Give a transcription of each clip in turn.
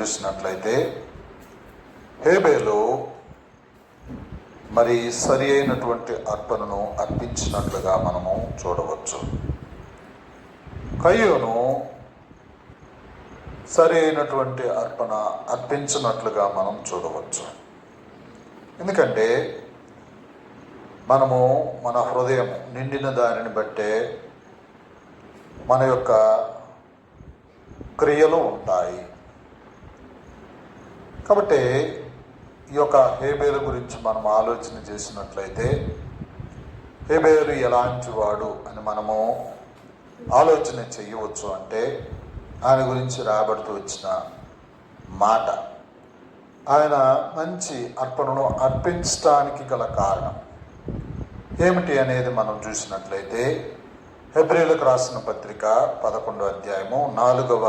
చూసినట్లయితే హేబేలు మరి సరి అయినటువంటి అర్పణను అర్పించినట్లుగా మనము చూడవచ్చు. కయ్యోను సరి అయినటువంటి అర్పణ అర్పించినట్లుగా మనం చూడవచ్చు. ఎందుకంటే మనము మన హృదయం నిండిన దానిని బట్టే మన యొక్క క్రియలు ఉంటాయి. కాబట్టి ఈ యొక్క హేబేలు గురించి మనం ఆలోచన చేసినట్లయితే హేబేలు ఎలాంటి వాడు అని మనము ఆలోచన చేయవచ్చు అంటే ఆయన గురించి రాబడుతూ వచ్చిన మాట. ఆయన మంచి అర్పణను అర్పించడానికి గల కారణం ఏమిటి అనేది మనం చూసినట్లయితే హెబ్రిలకు రాసిన పత్రిక పదకొండో అధ్యాయము నాలుగవ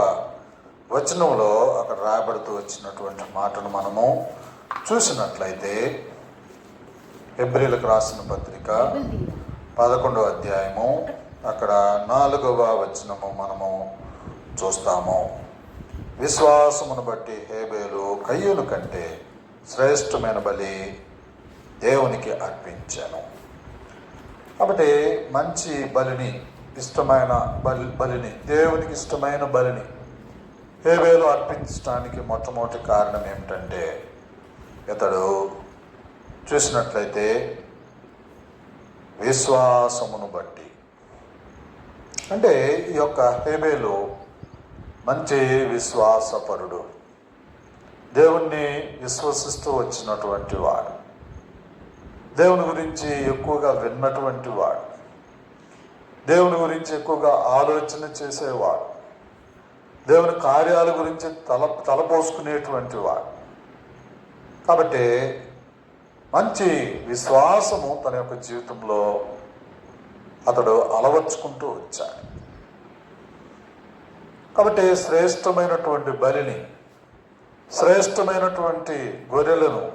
వచనంలో అక్కడ రాయబడుతూ వచ్చినటువంటి మాటను మనము చూసినట్లయితే హెబ్రిలకు రాసిన పత్రిక పదకొండవ అధ్యాయము అక్కడ నాలుగవ వచనము మనము చూస్తాము. విశ్వాసమును బట్టి హేబేలు కయ్యలు కంటే శ్రేష్టమైన బలి దేవునికి అర్పించాను. కాబట్టి మంచి బలిని ఇష్టమైన బలి బలిని దేవునికి ఇష్టమైన బలిని హేబేలు అర్పించడానికి మొట్టమొదటి కారణం ఏమిటంటే ఇతడు చూసినట్లయితే విశ్వాసమును బట్టి. అంటే ఈ యొక్క హేబేలు మంచి విశ్వాసపరుడు. దేవుణ్ణి విశ్వసిస్తూ వచ్చినటువంటి వాడు. దేవుని గురించి ఎక్కువగా విన్నటువంటి వాడు. దేవుని గురించి ఎక్కువగా ఆలోచన చేసేవాడు. దేవుని కార్యాల గురించి తల తలపోసుకునేటువంటి వాడు. కాబట్టి మంచి విశ్వాసము తన యొక్క జీవితంలో అతడు అలవర్చుకుంటూ వచ్చాడు. కాబట్టి శ్రేష్టమైనటువంటి బలిని శ్రేష్టమైనటువంటి గొర్రెలను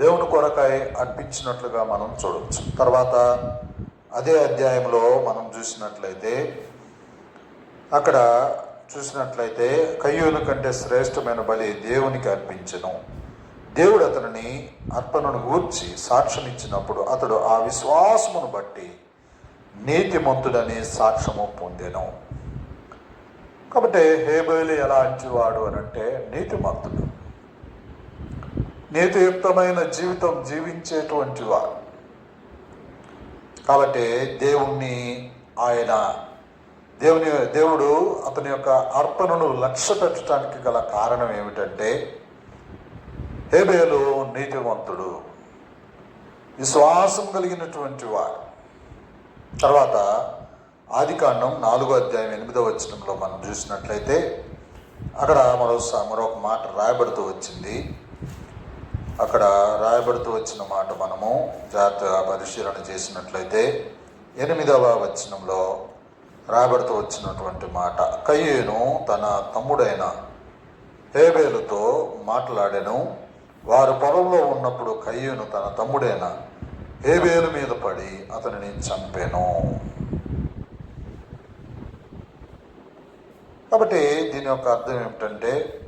దేవుని కొరకై అర్పించినట్లుగా మనం చూడవచ్చు తర్వాత అదే అధ్యాయంలో మనం చూసినట్లయితే అక్కడ చూసినట్లయితే కయ్యూను కంటే శ్రేష్టమైన బలి దేవునికి అర్పించను. దేవుడు అతనిని అర్పణను గూర్చి సాక్ష్యమిచ్చినప్పుడు అతడు ఆ విశ్వాసమును బట్టి నీతిమంతుడని సాక్ష్యము పొందెను. కాబట్టి హేబేలు ఎలా వాడు అని అంటే నీతిమంతుడు. నీతియుక్తమైన జీవితం జీవించేటువంటి వాడు. కాబట్టి దేవుణ్ణి ఆయన దేవుని దేవుడు అతని యొక్క అర్పణను లక్ష్య పెట్టడానికి గల కారణం ఏమిటంటే హేబేలు నీతివంతుడు. విశ్వాసం కలిగినటువంటి వాడు. తర్వాత ఆదికాండం నాలుగో అధ్యాయం ఎనిమిదో వచనంలో మనం చూసినట్లయితే అక్కడ మరోసా మరొక మాట రాయబడుతూ వచ్చింది. అక్కడ రాయబడుతూ వచ్చిన మాట మనము జాగ్రత్తగా పరిశీలన చేసినట్లయితే ఎనిమిదవ వచనంలో రాబడితో వచ్చినటువంటి మాట. కయ్యేను తన తమ్ముడైన హేబేలుతో మాట్లాడాను. వారు పొలంలో ఉన్నప్పుడు కయ్యేను తన తమ్ముడైన హేబేలు మీద పడి అతనిని చంపాను. కాబట్టి దీని యొక్క అర్థం ఏమిటంటే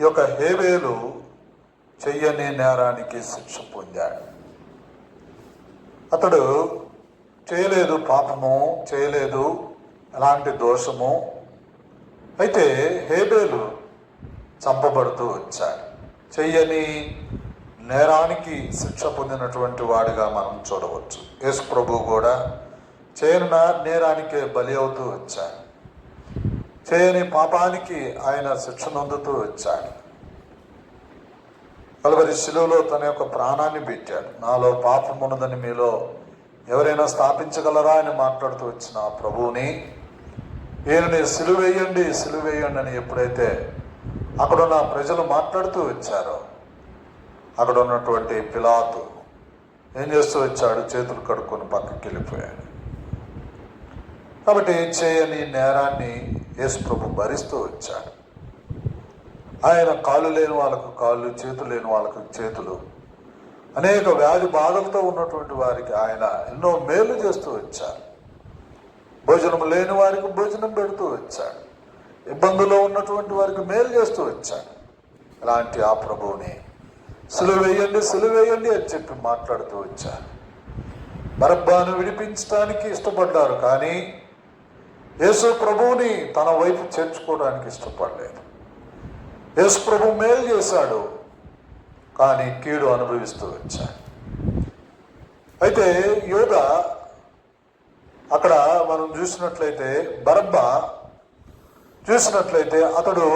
ఈ యొక్క హేబేలు చెయ్యని నేరానికి శిక్ష పొందాడు. అతడు చేయలేదు పాపము చేయలేదు ఎలాంటి దోషము. అయితే హేబేలు చంపబడుతూ వచ్చాడు. చెయ్యని నేరానికి శిక్ష పొందినటువంటి వాడిగా మనం చూడవచ్చు. యేసు ప్రభు కూడా చేయన నేరానికే బలి అవుతూ వచ్చాడు. చేయని పాపానికి ఆయన శిక్ష నొందుతూ వచ్చాడు. కలవరి శిలువలో తన యొక్క ప్రాణాన్ని పెట్టాడు. నాలో పాపం ఉన్నదని మీలో ఎవరైనా స్థాపించగలరా అని మాట్లాడుతూ వచ్చిన ఆ ప్రభువుని ఈయనని సిలువేయండి సిలువేయండి అని ఎప్పుడైతే అక్కడున్న ప్రజలు మాట్లాడుతూ వచ్చారో అక్కడ ఉన్నటువంటి పిలాతు ఏం చేస్తూ వచ్చాడు? చేతులు కడుక్కొని పక్కకి వెళ్ళిపోయాడు. కాబట్టి చేయని నేరాన్ని యేసు ప్రభు భరిస్తూ వచ్చాడు. ఆయన కాళ్ళు లేని వాళ్ళకు కాళ్ళు చేతులు లేని వాళ్ళకు చేతులు అనేక వ్యాధి బాధలతో ఉన్నటువంటి వారికి ఆయన ఎన్నో మేలు చేస్తూ వచ్చారు. భోజనం లేని వారికి భోజనం పెడుతూ వచ్చాడు. ఇబ్బందులో ఉన్నటువంటి వారికి మేలు చేస్తూ వచ్చాడు. అలాంటి ఆ ప్రభువుని సులువేయండి సులువేయండి అని చెప్పి మాట్లాడుతూ వచ్చారు. బరబ్బాను విడిపించడానికి ఇష్టపడ్డారు కానీ యేసు ప్రభువుని తన వైపు చేర్చుకోవడానికి ఇష్టపడలేదు. యేసు ప్రభు మేలు చేశాడు. కానీ కీడు అనుభవిస్తూ వచ్చాడు. అయితే యోగ అక్కడ మనం చూసినట్లయితే బరబ్బ చూసినట్లయితే అతడు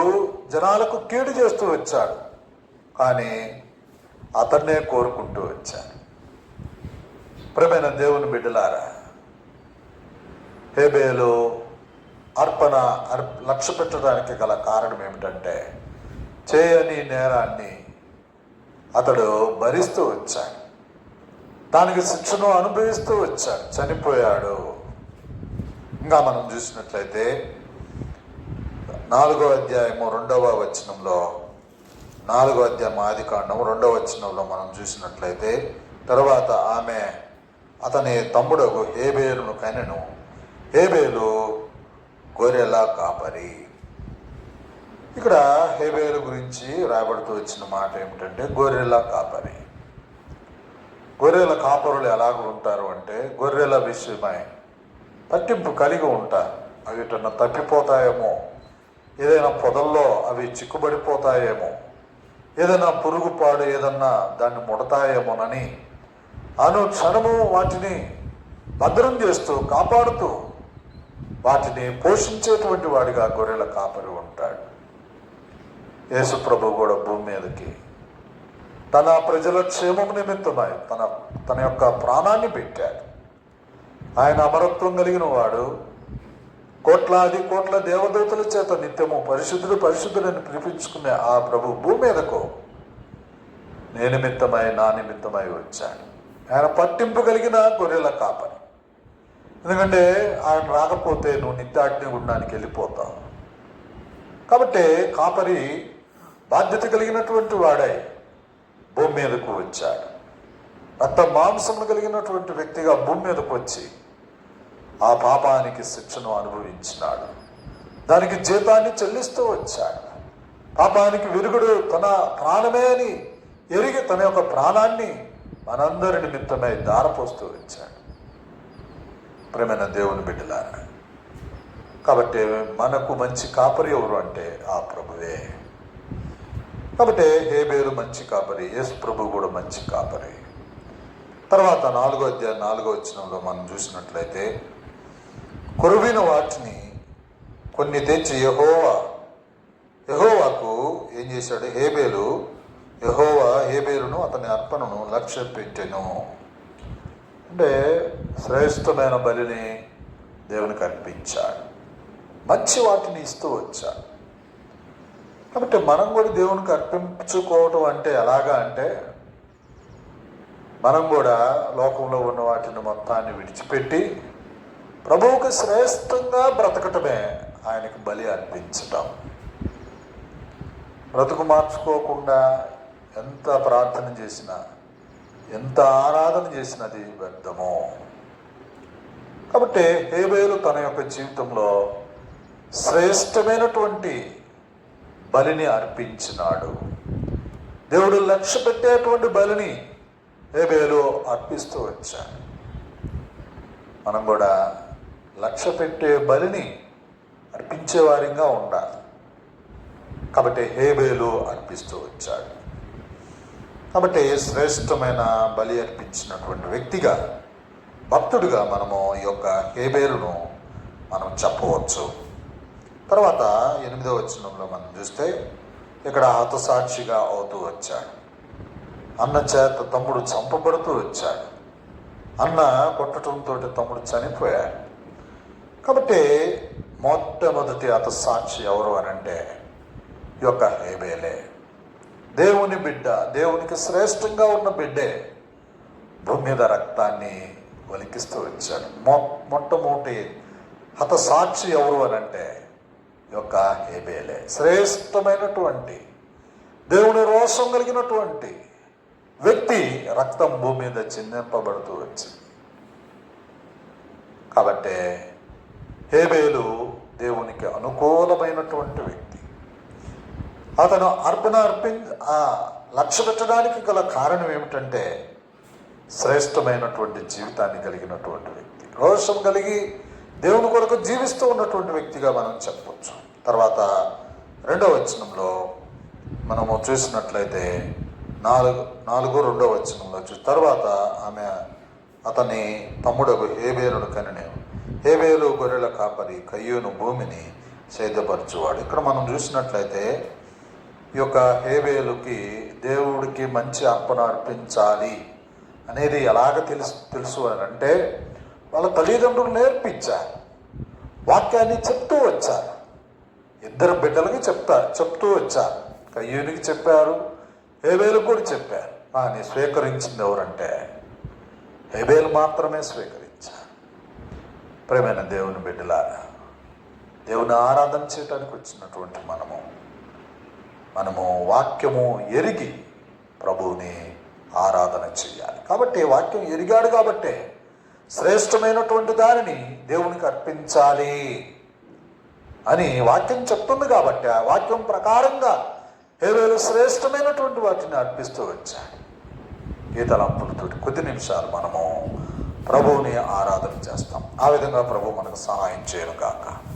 జనాలకు కీడు చేస్తూ వచ్చాడు. కానీ అతన్నే కోరుకుంటూ వచ్చాడు. ప్రేమైన దేవుని బిడ్డలారా హేబేలు అర్పణ అర్ప లక్ష్య పెట్టడానికి గల కారణం ఏమిటంటే చేయని నేరాన్ని అతడు భరిస్తూ వచ్చాడు. దానికి శిక్షను అనుభవిస్తూ వచ్చాడు. చనిపోయాడు. ఇంకా మనం చూసినట్లయితే నాలుగో అధ్యాయము రెండవ వచనంలో నాలుగో అధ్యాయం ఆది కాండం రెండవ వచనంలో మనం చూసినట్లయితే తర్వాత ఆమె అతని తమ్ముడు హేబేలును కనెను. హేబేలు గొర్రెల కాపరి. ఇక్కడ హేబేలు గురించి రాబడుతూ వచ్చిన మాట ఏమిటంటే గొర్రెల కాపరి. గొర్రెల కాపరులు ఎలాగ ఉంటారు అంటే గొర్రెల విషయమై పట్టింపు కలిగి ఉంటారు. అవి ఎటన్నా తప్పిపోతాయేమో ఏదైనా పొదల్లో అవి చిక్కుబడిపోతాయేమో ఏదైనా పురుగు పాడు ఏదన్నా దాన్ని ముడతాయేమోనని అనుక్షణము వాటిని భద్రం చేస్తూ కాపాడుతూ వాటిని పోషించేటువంటి వాడిగా గొర్రెల కాపరి ఉంటాడు. యేసుప్రభు కూడా భూమి మీదకి తన ప్రజల క్షేమం నిమిత్తమై తన తన యొక్క ప్రాణాన్ని పెట్టాడు. ఆయన అమరత్వం కలిగిన వాడు కోట్లాది కోట్ల దేవదూతల చేత నిత్యము పరిశుద్ధుడు పరిశుద్ధుడని పిలిపించుకునే ఆ ప్రభు భూమి మీదకు నే నిమిత్తమై నా నిమిత్తమై వచ్చాడు. ఆయన పట్టింపు కలిగిన గొర్రెల కాపరి. ఎందుకంటే ఆయన రాకపోతే నువ్వు నిత్యాగ్ని గుండానికి వెళ్ళిపోతావు. కాబట్టి కాపరి బాధ్యత కలిగినటువంటి వాడై భూమి మీదకు వచ్చాడు. అంత మాంసము కలిగినటువంటి వ్యక్తిగా భూమి మీదకు వచ్చి ఆ పాపానికి శిక్షను అనుభవించినాడు. దానికి జీతాన్ని చెల్లిస్తూ వచ్చాడు. పాపానికి విరుగుడు తన ప్రాణమే అని ఎరిగి తన యొక్క ప్రాణాన్ని మనందరి నిమిత్తమై దారపోస్తూ వచ్చాడు. ప్రేమైన దేవుని బిడ్డలారా కాబట్టి మనకు మంచి కాపరి ఎవరు అంటే ఆ ప్రభువే. కాబట్టి హేబేలు మంచి కాపరి యేసు ప్రభు కూడా మంచి కాపరి. తర్వాత నాలుగో అధ్యాయం నాలుగో వచ్చినంలో మనం చూసినట్లయితే కొరువిన వాటిని కొన్ని తెచ్చి యహోవా యహోవాకు ఏం చేశాడు? హేబేలు యహోవా హేబేలును అతని అర్పణను లక్ష్య పెట్టెను. అంటే శ్రేష్టమైన బలిని దేవునికి అర్పించాడు. మంచి వాటిని ఇస్తూ వచ్చాడు. కాబట్టి మనం కూడా దేవునికి అర్పించుకోవటం అంటే ఎలాగా అంటే మనం కూడా లోకంలో ఉన్న వాటిని మొత్తాన్ని విడిచిపెట్టి ప్రభువుకు శ్రేష్టంగా బ్రతకటమే ఆయనకు బలి అర్పించటం. బ్రతుకు మార్చుకోకుండా ఎంత ప్రార్థన చేసినా ఎంత ఆరాధన చేసినది వ్యర్థము. కాబట్టి హేబేలు తన యొక్క జీవితంలో శ్రేష్టమైనటువంటి బలిని అర్పించినాడు. దేవుడు లక్ష్య పెట్టేటువంటి బలిని హేబేలు అర్పిస్తూ వచ్చాడు. మనం కూడా లక్ష్య పెట్టే బలిని అర్పించేవారిగా ఉండాలి. కాబట్టి హేబేలు అర్పిస్తూ వచ్చాడు. కాబట్టి శ్రేష్టమైన బలి అర్పించినటువంటి వ్యక్తిగా భక్తుడిగా మనము ఈ యొక్క హేబేలును మనం చెప్పవచ్చు. తర్వాత ఎనిమిదో వచనంలో మనం చూస్తే ఇక్కడ హతసాక్షిగా అవుతూ వచ్చాడు. అన్న చేత తమ్ముడు చంపబడుతూ వచ్చాడు. అన్న కొట్టడంతో తమ్ముడు చనిపోయాడు. కాబట్టి మొట్టమొదటి హతసాక్షి ఎవరు అని అంటే ఈ యొక్క హేబేలే. దేవుని బిడ్డ దేవునికి శ్రేష్టంగా ఉన్న బిడ్డే భూమి మీద రక్తాన్ని వలికిస్తూ వచ్చాడు. మొ మొట్టమొదటి హతసాక్షి ఎవరు అని అంటే యొక్క ఏబేలే శ్రేష్టమైనటువంటి దేవుని రోషం కలిగినటువంటి వ్యక్తి రక్తం భూమి మీద చిందింపబడుతూ వచ్చింది. కాబట్టి హేబేలు దేవునికి అనుకూలమైనటువంటి వ్యక్తి. అతను అర్పణ అర్పి ఆ లక్ష్య పెట్టడానికి గల కారణం ఏమిటంటే శ్రేష్టమైనటువంటి జీవితాన్ని కలిగినటువంటి వ్యక్తి. రోషం కలిగి దేవుని కొరకు జీవిస్తూ ఉన్నటువంటి వ్యక్తిగా మనం చెప్పవచ్చు తర్వాత రెండవ వచనంలో మనము చూసినట్లయితే నాలుగు నాలుగు రెండవ వచనంలో చూసి తర్వాత ఆమె అతని తమ్ముడు హేబేలుడు కనినే హేబేలు గొర్రెల కాపరి కయ్యూను భూమిని సేద్యపరచువాడు. ఇక్కడ మనం చూసినట్లయితే ఈ యొక్క హేబేలుకి దేవుడికి మంచి అర్పణ అర్పించాలి అనేది ఎలాగ తెలుసు తెలుసు అని అంటే వాళ్ళ తల్లిదండ్రులు నేర్పించారు. వాక్యాన్ని చెప్తూ వచ్చారు. ఇద్దరు బిడ్డలకి చెప్తారు చెప్తూ వచ్చారు. కయ్యూనికి చెప్పారు. హేబేలు కూడా చెప్పారు. కానీ స్వీకరించింది ఎవరంటే? హేబేలు మాత్రమే స్వీకరించారు. ప్రేమైన దేవుని బిడ్డలారా దేవుని ఆరాధన చేయడానికి వచ్చినటువంటి మనము మనము వాక్యము ఎరిగి ప్రభువుని ఆరాధన చేయాలి. కాబట్టి వాక్యం ఎరిగాడు కాబట్టే శ్రేష్టమైనటువంటి దానిని దేవునికి అర్పించాలి అని వాక్యం చెప్తుంది కాబట్టి ఆ వాక్యం ప్రకారంగా హేవేలు శ్రేష్టమైనటువంటి వాటిని అర్పిస్తూ వచ్చాడు. గీతలంపులతోటి కొద్ది నిమిషాలు మనము ప్రభువుని ఆరాధన చేస్తాం. ఆ విధంగా ప్రభు మనకు సహాయం చేయను కాక